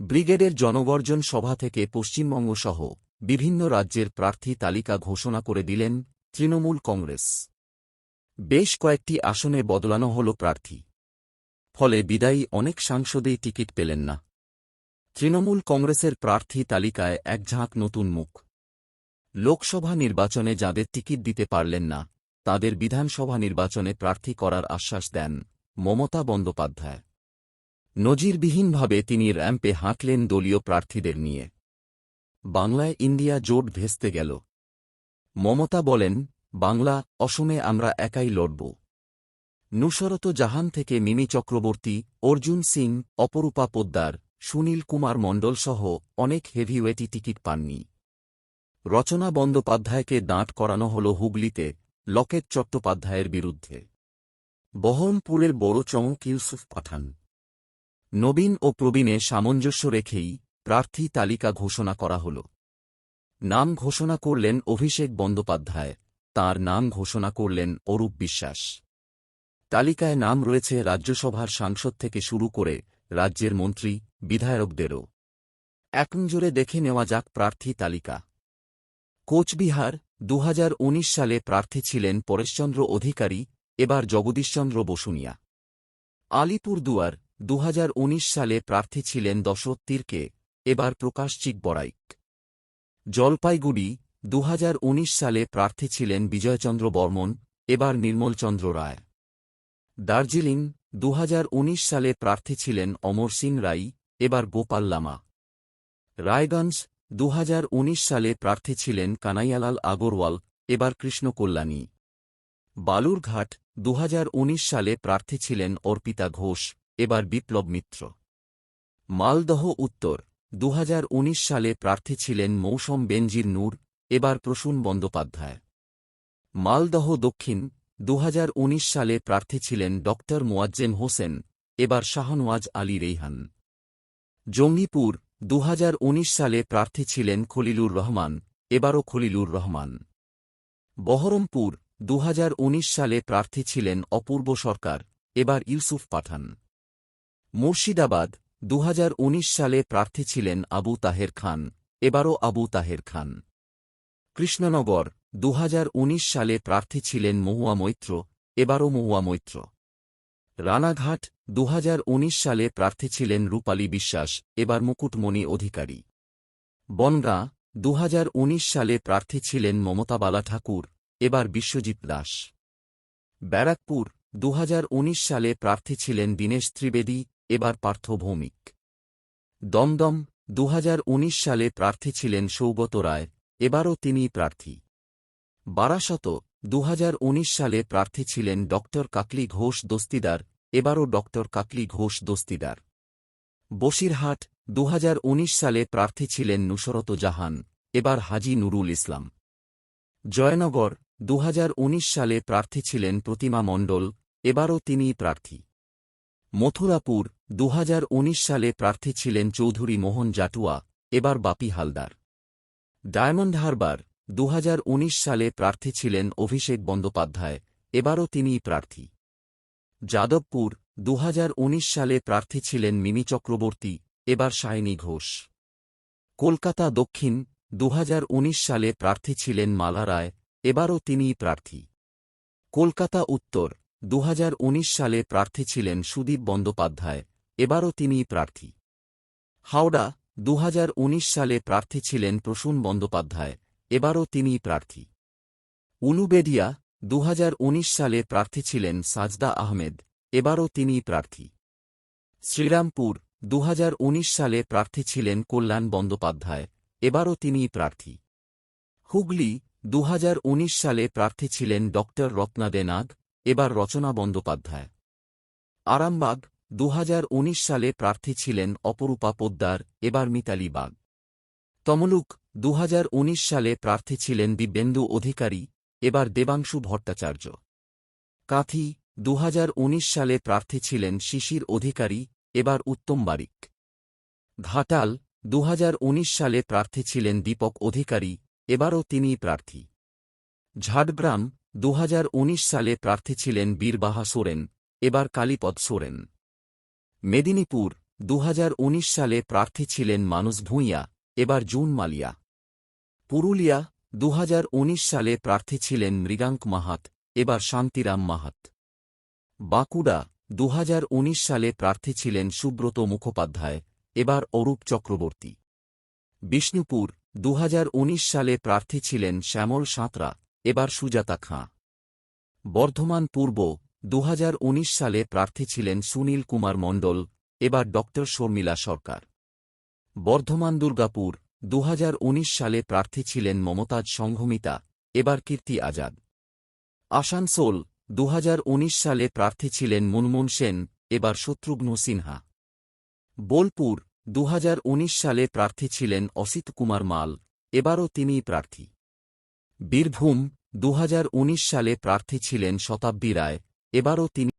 ব্রিগেডের জনগর্জন সভা থেকে পশ্চিমবঙ্গসহ বিভিন্ন রাজ্যের প্রার্থী তালিকা ঘোষণা করে দিলেন তৃণমূল কংগ্রেস। বেশ কয়েকটি আসনে বদলানো হল প্রার্থী। ফলে বিদায়ী অনেক সাংসদেই টিকিট পেলেন না। তৃণমূল কংগ্রেসের প্রার্থী তালিকায় এক ঝাঁক নতুন মুখ। লোকসভা নির্বাচনে যাদের টিকিট দিতে পারলেন না, তাদের বিধানসভা নির্বাচনে প্রার্থী করার আশ্বাস দেন মমতা বন্দ্যোপাধ্যায়। নজিরবিহীনভাবে তিনি র্যাম্পে হাঁটলেন দলীয় প্রার্থীদের নিয়ে। বাংলায় ইন্ডিয়া জোট ভেস্তে গেল। মমতা বলেন, বাংলা, অসমে আমরা একাই লড়ব। নুসরত জাহান থেকে মিমি চক্রবর্তী, অর্জুন সিং, অপরূপা পোদ্দার, সুনীল কুমার মণ্ডল সহ অনেক হেভিওয়েটি টিকিট পাননি। রচনা বন্দ্যোপাধ্যায়কে দাঁট করানো হল হুগলিতে লকেট চট্টোপাধ্যায়ের বিরুদ্ধে। বহরমপুরের বড় চমক ইউসুফ পাঠান। নবীন ও প্রবীণে সামঞ্জস্য রেখেই প্রার্থী তালিকা ঘোষণা করা হল। নাম ঘোষণা করলেন অভিষেক বন্দ্যোপাধ্যায়, তার নাম ঘোষণা করলেন অরূপ বিশ্বাস। তালিকায় নাম রয়েছে রাজ্যসভার সাংসদ থেকে শুরু করে রাজ্যের মন্ত্রী, বিধায়কদেরও। একনজোরে দেখে নেওয়া যাক প্রার্থী তালিকা। কোচবিহার দু হাজার উনিশ সালে প্রার্থী ছিলেন পরেশচন্দ্র অধিকারী, এবার জগদীশচন্দ্র বসুনিয়া। আলিপুরদুয়ার দু হাজার উনিশ সালে প্রার্থী ছিলেন দশরথ এবার প্রকাশচিক বড়াইক জলপাইগুড়ি, দুহাজার উনিশ সালে প্রার্থী ছিলেন বিজয়চন্দ্র বর্মন, এবার নির্মলচন্দ্র রায়। দার্জিলিং, দুহাজার উনিশ সালে প্রার্থী ছিলেন অমর সিং রাই, এবার গোপাল লামা। রায়গঞ্জ, দুহাজার উনিশ সালে প্রার্থী ছিলেন কানাইয়ালাল আগরওয়াল, এবার কৃষ্ণ কল্যাণী বালুরঘাট, দুহাজার উনিশ সালে প্রার্থী ছিলেন অর্পিতা ঘোষ এবার বিপ্লব মিত্র। মালদহ উত্তর, দুহাজার উনিশ সালে প্রার্থী ছিলেন মৌসম বেনজির নূর, এবার প্রসূন বন্দ্যোপাধ্যায়। মালদহ দক্ষিণ, দুহাজার উনিশ সালে প্রার্থী ছিলেন ড. মোয়াজ্জেম হোসেন, এবার শাহনওয়াজ আলী রেহান জঙ্গিপুর, দুহাজার উনিশ সালে প্রার্থী ছিলেন খলিলুর রহমান, এবারও খলিলুর রহমান। বহরমপুর, দুহাজার উনিশ সালে প্রার্থী ছিলেন অপূর্ব সরকার, এবার ইউসুফ পাঠান। মুর্শিদাবাদ দু হাজার উনিশ সালে প্রার্থী ছিলেন আবু তাহের খান, এবারও আবু তাহের খান। কৃষ্ণনগর, দুহাজার উনিশ সালে প্রার্থী ছিলেন মহুয়া মৈত্র, এবারও মহুয়া মৈত্র। রানাঘাট, দুহাজার উনিশ সালে প্রার্থী ছিলেন রূপালী বিশ্বাস, এবার মুকুটমণি অধিকারী। বনগাঁ, দুহাজার উনিশ সালে প্রার্থী ছিলেন মমতাবালা ঠাকুর, এবার বিশ্বজিৎ দাস। ব্যারাকপুর, দুহাজার উনিশ সালে প্রার্থী ছিলেন দীনেশ ত্রিবেদী এবার পার্থ ভৌমিক দমদম, দুহাজার উনিশ সালে প্রার্থী ছিলেন সৌগত রায়, এবারও তিনিই প্রার্থী। বারাসত, দুহাজার উনিশ সালে প্রার্থী ছিলেন ড. কাকলি ঘোষ দস্তিদার, এবারও ড. কাকলি ঘোষ দস্তিদার। বসিরহাট, দুহাজার উনিশ সালে প্রার্থী ছিলেন নুসরত জাহান, এবার হাজি নুরুল ইসলাম। জয়নগর, দুহাজার উনিশ সালে প্রার্থী ছিলেন প্রতিমা মণ্ডল, এবারও তিনিই প্রার্থী। মথুরাপুর দু হাজার উনিশ সালে প্রার্থী ছিলেন চৌধুরী মোহন জাটুয়া, এবার বাপি হালদার। ডায়মন্ড হারবার দু হাজার উনিশ সালে প্রার্থী ছিলেন অভিষেক বন্দ্যোপাধ্যায়, এবারও তিনিই প্রার্থী। যাদবপুর দু হাজার উনিশ সালে প্রার্থী ছিলেন মিমি চক্রবর্তী, এবার সায়নী ঘোষ। কলকাতা দক্ষিণ দু হাজার উনিশ সালে প্রার্থী ছিলেন মালা রায়, এবারও তিনিই প্রার্থী। কলকাতা উত্তর দু হাজার উনিশ সালে প্রার্থী ছিলেন সুদীপ বন্দ্যোপাধ্যায়, এবারও তিনিই প্রার্থী। হাওড়া দু হাজার উনিশ সালে প্রার্থী ছিলেন প্রসূন বন্দ্যোপাধ্যায়, এবারও তিনিই প্রার্থী। উলুবেডিয়া দু হাজার উনিশ সালে প্রার্থী ছিলেন সাজদা আহমেদ, এবারও তিনিই প্রার্থী। শ্রীরামপুর, দুহাজার উনিশ সালে প্রার্থী ছিলেন কল্যাণ বন্দ্যোপাধ্যায়, এবারও তিনিই প্রার্থী। হুগলি দু হাজার উনিশ সালে প্রার্থী ছিলেন ড রত্না দেনাগ এবার রচনা বন্দ্যোপাধ্যায়। আরামবাগ দু হাজার উনিশ সালে প্রার্থী ছিলেন অপরূপা পোদ্দার, এবার মিতালি বাগ। তমলুক, দুহাজার উনিশ সালে প্রার্থী ছিলেন দিব্যেন্দু অধিকারী, এবার দেবাংশু ভট্টাচার্য। কাথি, দুহাজার উনিশ সালে প্রার্থী ছিলেন শিশির অধিকারী, এবার উত্তম বারিক। ঘাটাল দু হাজার উনিশ সালে প্রার্থী ছিলেন দীপক অধিকারী, এবারও তিনিই প্রার্থী। ঝাড়গ্রাম দু হাজার উনিশ সালে প্রার্থী ছিলেন বীরবাহা সোরেন, এবার কালীপদ সোরেন। মেদিনীপুর, দুহাজার উনিশ সালে প্রার্থী ছিলেন মানুষ ভূঁইয়া, এবার জুন মালিয়া পুরুলিয়া, দুহাজার উনিশ সালে প্রার্থী ছিলেন মৃগাঙ্ক মাহাত, এবার শান্তিরাম মাহাত। বাঁকুড়া, দুহাজার উনিশ সালে প্রার্থী ছিলেন সুব্রত মুখোপাধ্যায়, এবার অরূপ চক্রবর্তী। বিষ্ণুপুর, দুহাজার উনিশ সালে প্রার্থী ছিলেন শ্যামল সাঁতরা এবার সুজাতা খাঁ। বর্ধমান পূর্ব দু হাজার উনিশ সালে প্রার্থী ছিলেন সুনীল কুমার মণ্ডল, এবার ড শর্মিলা সরকার। বর্ধমান দুর্গাপুর, দুহাজার উনিশ সালে প্রার্থী ছিলেন মমতাজ সংঘমিতা, এবার কীর্তি আজাদ। আসানসোল, দুহাজার উনিশ সালে প্রার্থী ছিলেন মুনমুন সেন, এবার শত্রুঘ্ন সিনহা। বোলপুর, দুহাজার উনিশ সালে প্রার্থী ছিলেন অসিত কুমার মাল, এবারও তিনিই প্রার্থী। বীরভূম দু হাজার উনিশ সালে প্রার্থী ছিলেন শতাব্দী রায় এবারও তিনি